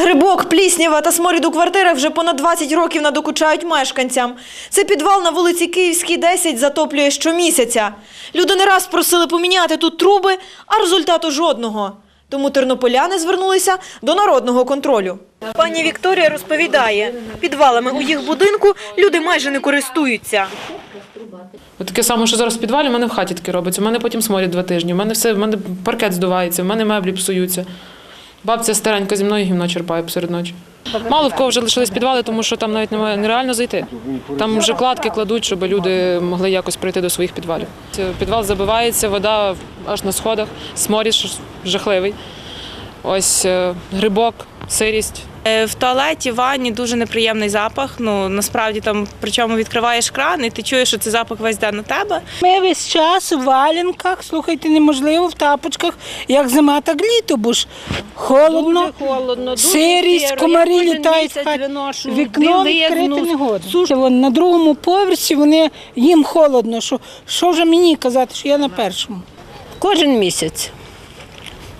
Грибок, пліснява та сморід у квартирах вже понад 20 років надокучають мешканцям. Це підвал на вулиці Київській, 10 затоплює щомісяця. Люди не раз просили поміняти тут труби, а результату жодного. Тому тернополяни звернулися до народного контролю. Пані Вікторія розповідає, підвалами у їх будинку люди майже не користуються. Таке саме, що зараз в підвалі, в мене в хаті таке робиться. У мене потім сморід два тижні. У мене все, в мене паркет здувається, в мене меблі псуються. Бабця старенька зі мною гімно черпає посеред ночі. Мало в кого вже лишились підвали, тому що там навіть нереально зайти. Там вже кладки кладуть, щоб люди могли якось прийти до своїх підвалів. Підвал забивається, вода аж на сходах, сморід жахливий. Ось е, грибок, сирість. Е, В туалеті, в ванні дуже неприємний запах. Ну насправді там, причому відкриваєш кран, і ти чуєш, що цей запах весь йде на тебе. Ми весь час в валенках, слухайте, неможливо в тапочках, як зима, так літо, бо ж холодно, холодно, дуже сирість, сиро. комарі Я літають Вікно відкрити не годно. Вон, на другому поверсі вони, їм холодно. Що, що вже мені казати, що я на першому? Кожен місяць.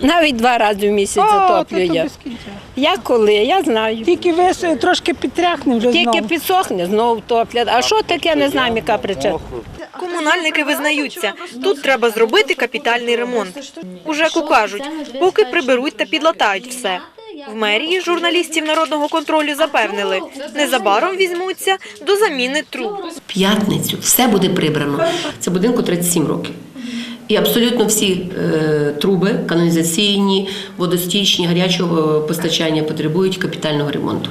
Навіть два рази в місяць О, затоплює. то без кінця. Я коли, я знаю. Тільки вес трошки підтряхне вже Тільки знову. підсохне, знову топлять. А що таке, не знаємо, яка причина. Комунальники визнаються, тут треба зробити капітальний ремонт. У ЖЕКу кажуть, поки приберуть та підлатають все. В мерії журналістів народного контролю запевнили, незабаром візьмуться до заміни труб. п'ятницю все буде прибрано. Це будинку 37 років. І абсолютно всі е, труби, каналізаційні, водостічні, гарячого постачання потребують капітального ремонту.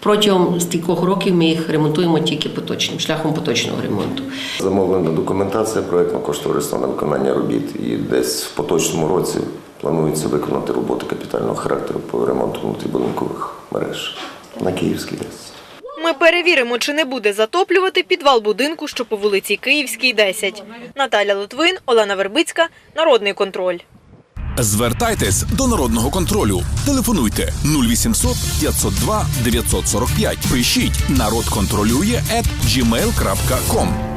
Протягом стількох років ми їх ремонтуємо тільки поточним, шляхом поточного ремонту. Замовлена документація проєктно-кошторисна на виконання робіт і десь в поточному році планується виконати роботи капітального характеру по ремонту внутрібудинкових мереж на Київській 10. Ми перевіримо, чи не буде затоплювати підвал будинку, що по вулиці Київській, 10. Наталя Литвин, Олена Вербицька, Народний контроль. Звертайтесь до народного контролю. Телефонуйте 0800 502 945. Пишіть народ контролює at gmail.com.